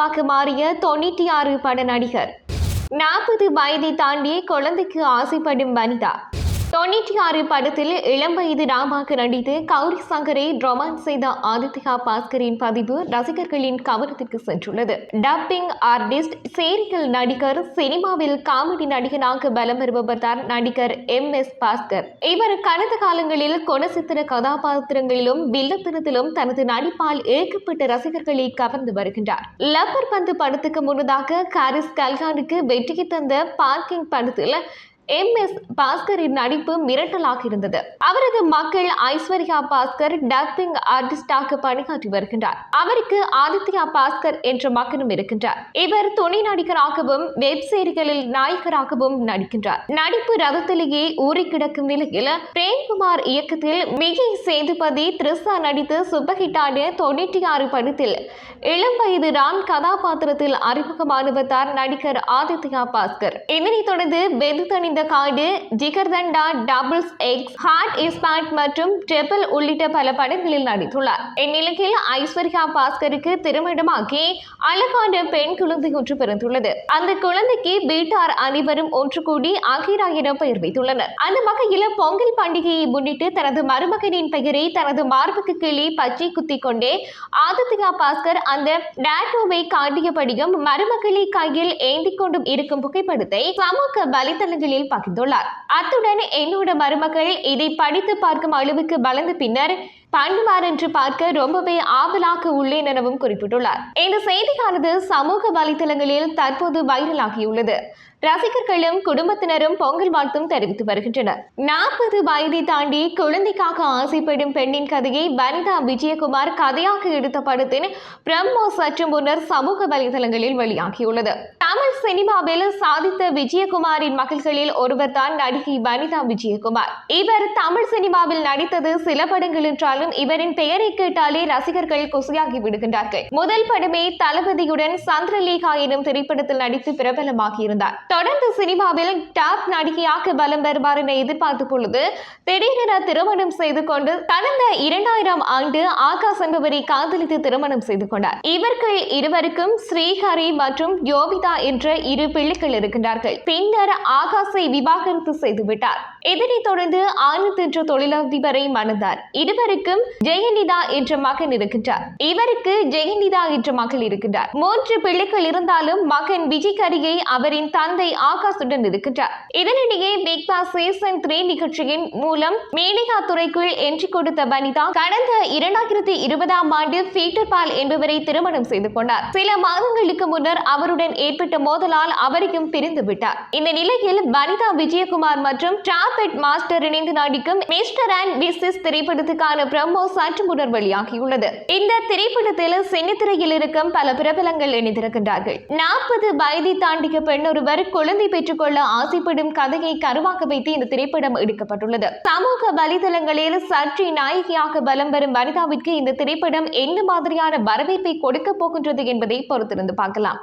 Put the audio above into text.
டிராமாவாக மாறிய தொண்ணூற்றி ஆறு பட நடிகர். நாற்பது வயதை தாண்டி குழந்தைக்கு ஆசைப்படும் வனிதா. தொண்ணூற்றி ஆறு படத்தில் இளம் வயது ராமாக நடித்து கௌரி சங்கரை ரொமான்ஸ் செய்த ஆதித்யா பாஸ்கரின் பதிவு ரசிகர்களின் கவனத்திற்கு சென்றுள்ளது. டப்பிங் ஆர்டிஸ்ட் சீரியல் நடிகர் சினிமாவில் காமெடி நடிகனாக பலம் வருபவர் தான் நடிகர் எம். எஸ். பாஸ்கர். இவர் கடந்த காலங்களில் குணசித்திர கதாபாத்திரங்களிலும் வில்லத்தனத்திலும் தனது நடிப்பால் ஏற்கப்பட்ட ரசிகர்களை கவர்ந்து வருகின்றார். லப்பர் பந்து படத்துக்கு முன்னதாக காரிஸ் கல்கானுக்கு வெற்றி தந்த பார்க்கிங் படத்தில் எம் எஸ் பாஸ்கரின் நடிப்பு மிரட்டலாக இருந்தது. அவரது மக்கள் ஐஸ்வர்யா பாஸ்கர் டப்பிங் ஆர்டிஸ்டாக பணியாற்றி வருகின்றார். அவருக்கு ஆதித்யா பாஸ்கர் என்ற மகனும் இருக்கின்றார். இவர் துணை நடிகராகவும் வெப்சீரிகளில் நாயகராகவும் நடிக்கின்றார். நடிப்பு ரதத்திலேயே ஊறி கிடக்கும் நிலையில் பிரேம்குமார் இயக்கத்தில் விஜய் சேதுபதி த்ரிசா நடித்து சுப்பஹிட்டான தொண்ணூற்றி ஆறு படத்தில் இளம் வயது ராம் கதாபாத்திரத்தில் அறிமுகமானவர் தான் நடிகர் ஆதித்யா பாஸ்கர். இதனைத் தொடர்ந்து வெது தணிந்த காடு Jigarthanda doubles X hot spot மற்றும் ட்ரிபிள் உள்ளிட்ட பல படங்களில் நடித்துள்ளார். இந்நிலையில் ஐஸ்வர்யா பாஸ்கருக்கு திருமணமாகி அழகான பெண் குழந்தை ஒன்று பிறந்துள்ளது. அந்த குழந்தைக்கு வீட்டார் அனைவரும் ஒன்று கூடி அகிரா என பெயர் வைத்துள்ளனர். அந்த வகையில் பொங்கல் பண்டிகையை முன்னிட்டு தனது மருமகனின் பெயரை தனது மார்புக்கு கீழே பச்சை குத்தி கொண்டே ஆதித்யா பாஸ்கர் அந்த டாட்டோவை காட்டியபடியும் மருமகளை கையில் ஏந்தி கொண்டும் இருக்கும் புகைப்படத்தை சமூக வலைதளங்களில் பகிர்ந்துள்ளார். அத்துடன் என்னோட மருமகள் இதை படித்து பார்க்கும் அளவுக்கு வளர்ந்த பின்னர் பண்ணுவார் என்று பார்க்க ரொம்பவே ஆவலாக உள்ளேன் எனவும் குறிப்பிட்டுள்ளார். இந்த செய்தியானது சமூக வலைதளங்களில் தற்போது வைரலாகியுள்ளது. ரசிகர்களும் குடும்பத்தினரும் பொங்கல் வாழ்த்தும் தெரிவித்து வருகின்றனர். நாற்பது வயதை தாண்டி குழந்தைக்காக ஆசைப்படும் பெண்ணின் கதையை வனிதா விஜயகுமார் கதையாக எடுத்த படத்தின் பிரம்மோ சற்று முன்னர் சமூக வலைதளங்களில் வெளியாகியுள்ளது. தமிழ் சினிமாவில் சாதித்த விஜயகுமாரின் மகள்களில் ஒருவர் தான் நடிகை வனிதா விஜயகுமார். இவர் தமிழ் சினிமாவில் நடித்தது சில படங்கள் என்றாலும் இவரின் பெயரை கேட்டாலே ரசிகர்கள் குசியாகி விடுகின்றார்கள். முதல் படமே தளபதியுடன் சந்திரலேகா எனும் திரைப்படத்தில் நடித்து பிரபலமாகியிருந்தார். தொடர்ந்து சினிமாவில் டாப் நடிகையாக பலம் வருவார் என எதிர்பார்த்த பொழுது திடீரென திருமணம் செய்து கொண்டு கடந்த இரண்டாயிரம் ஆண்டு ஆகாஷ் என்பவரை காதலித்து திருமணம் செய்து கொண்டார். இவர்கள் இருவருக்கும் ஸ்ரீஹரி மற்றும் யோவிதா என்ற இரு பிள்ளைகள் இருக்கின்றார்கள். பின்னர் ஆகாஷை விவாகரத்து செய்துவிட்டார் இதனைத் தொடர்ந்து ஆனந்த் என்ற தொழிலதிபரை மணந்தார். இருவருக்கும் ஜெயநிதா என்ற மகன் இருக்கின்றார். இவருக்கு ஜெயநிதா என்ற மகள் இருக்கின்றார். மூன்று பிள்ளைகள் இருந்தாலும் மகன் விஜய் கரியை அவரின் தந்தை ஆகாஷுடன் இருக்கின்றார். இதனிடையே பிக் பாஸ் சீசன் த்ரீ நிகழ்ச்சியின் மூலம் மேனிகா துறைக்குள் என்ட்ரி கொடுத்த வனிதா கடந்த இரண்டாயிரத்தி இருபதாம் ஆண்டு பீட்டர் பால் என்பவரை திருமணம் செய்து கொண்டார். சில மாதங்களுக்கு முன்னர் அவருடன் ஏற்பட்ட மோதலால் அவரையும் பிரிந்து விட்டார். இந்த நிலையில் வனிதா விஜயகுமார் மற்றும் டிராபெட் மாஸ்டர் இணைந்து நடிக்கும் மிஸ்டர் அண்ட் மிஸ்ஸஸ் திரைப்படத்துக்கான பிரமோ சற்று முன்னர் வெளியாகியுள்ளது இந்த திரைப்படத்தில் சின்னத்திரையில் இருக்கும் பல பிரபலங்கள் இணைந்திருக்கின்றார்கள். நாற்பது வயதை தாண்டிய பெண் ஒருவர் குழந்தை பெற்றுக்கொள்ள ஆசைப்படும் கதையை கருவாக்க வைத்து இந்த திரைப்படம் எடுக்கப்பட்டுள்ளது. சமூக வலைதளங்களில் சர்ச்சை நாயகியாக பலம் வரும் வனிதாவிற்கு இந்த திரைப்படம் எந்த மாதிரியான வரவேற்பை கொடுக்க போகின்றது என்பதை பொறுத்திருந்து பார்க்கலாம்.